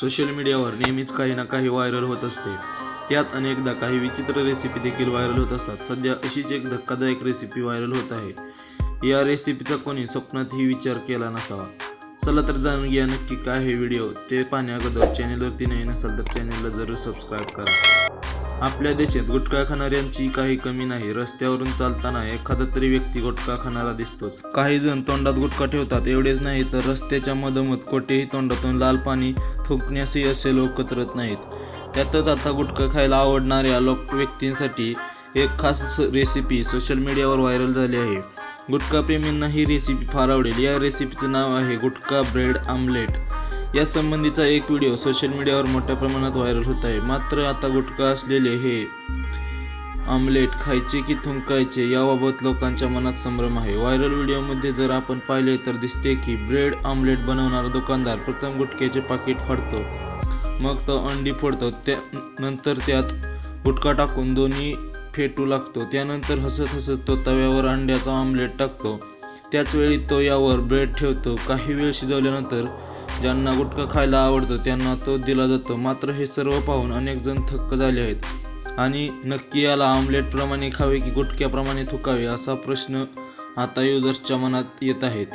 Social मीडियावर नेहमीच काही ना काही व्हायरल होत असते. त्यात अनेकदा काही विचित्र रेसिपी देखील व्हायरल होत असतात. सध्या अशीच एक धक्कादायक रेसिपी व्हायरल होत आहे. या रेसिपीचा कोणी स्वप्नातही विचार केला नसावा. चला तर जाणून घ्या नक्की काय हे व्हिडिओ ते पाहण्याअगोदर चॅनेलवरती नाही नसाल तर चॅनेलला जरूर सबस्क्राईब करा. आपल्या देशात गुटखा खाणाऱ्यांची काही कमी नाही. रस्त्यावरून चालताना एखादा तरी व्यक्ती गुटखा खाणारा दिसतो काही जण तोंडात गुटखा ठेवतात. एवढेच नाही तर रस्त्याच्या मधोमध कोठेही तोंडातून लाल पाणी थुंकण्यासही असे लोक कचरत नाहीत. त्यातच आता गुटखा खायला आवडणाऱ्या लोक व्यक्तींसाठी एक खास रेसिपी सोशल मीडियावर व्हायरल झाली आहे. गुटखा प्रेमींना ही रेसिपी फार आवडेल. या रेसिपीचं नाव आहे गुटखा ब्रेड आमलेट. या संबंधीचा एक व्हिडिओ सोशल मीडियावर मोठ्या प्रमाणात व्हायरल होत आहे. मात्र आता गुटखा असलेले हे आमलेट खायचे की थुंकायचे याबाबत लोकांच्या मनात संभ्रम आहे. व्हायरल व्हिडिओमध्ये जर आपण पाहिले तर दिसते की ब्रेड आमलेट बनवणारा दुकानदार प्रथम गुटख्याचे पाकिट फाडतो. मग तो अंडी फोडतो. त्या नंतर त्यात गुटखा टाकून दोन्ही फेटू लागतो. त्यानंतर हसत हसत तो तव्यावर अंड्याचा आमलेट टाकतो. त्याच वेळी तो यावर ब्रेड ठेवतो. काही वेळ शिजवल्यानंतर ज्यांना गुटखा खायला आवडतो त्यांना तो दिला जातो. मात्र हे सर्व पाहून अनेक जण थक्क झाले आहेत. आणि नक्की याला आमलेटप्रमाणे खावे की गुटक्याप्रमाणे थुकावे असा प्रश्न आता युजर्सच्या मनात येत आहेत.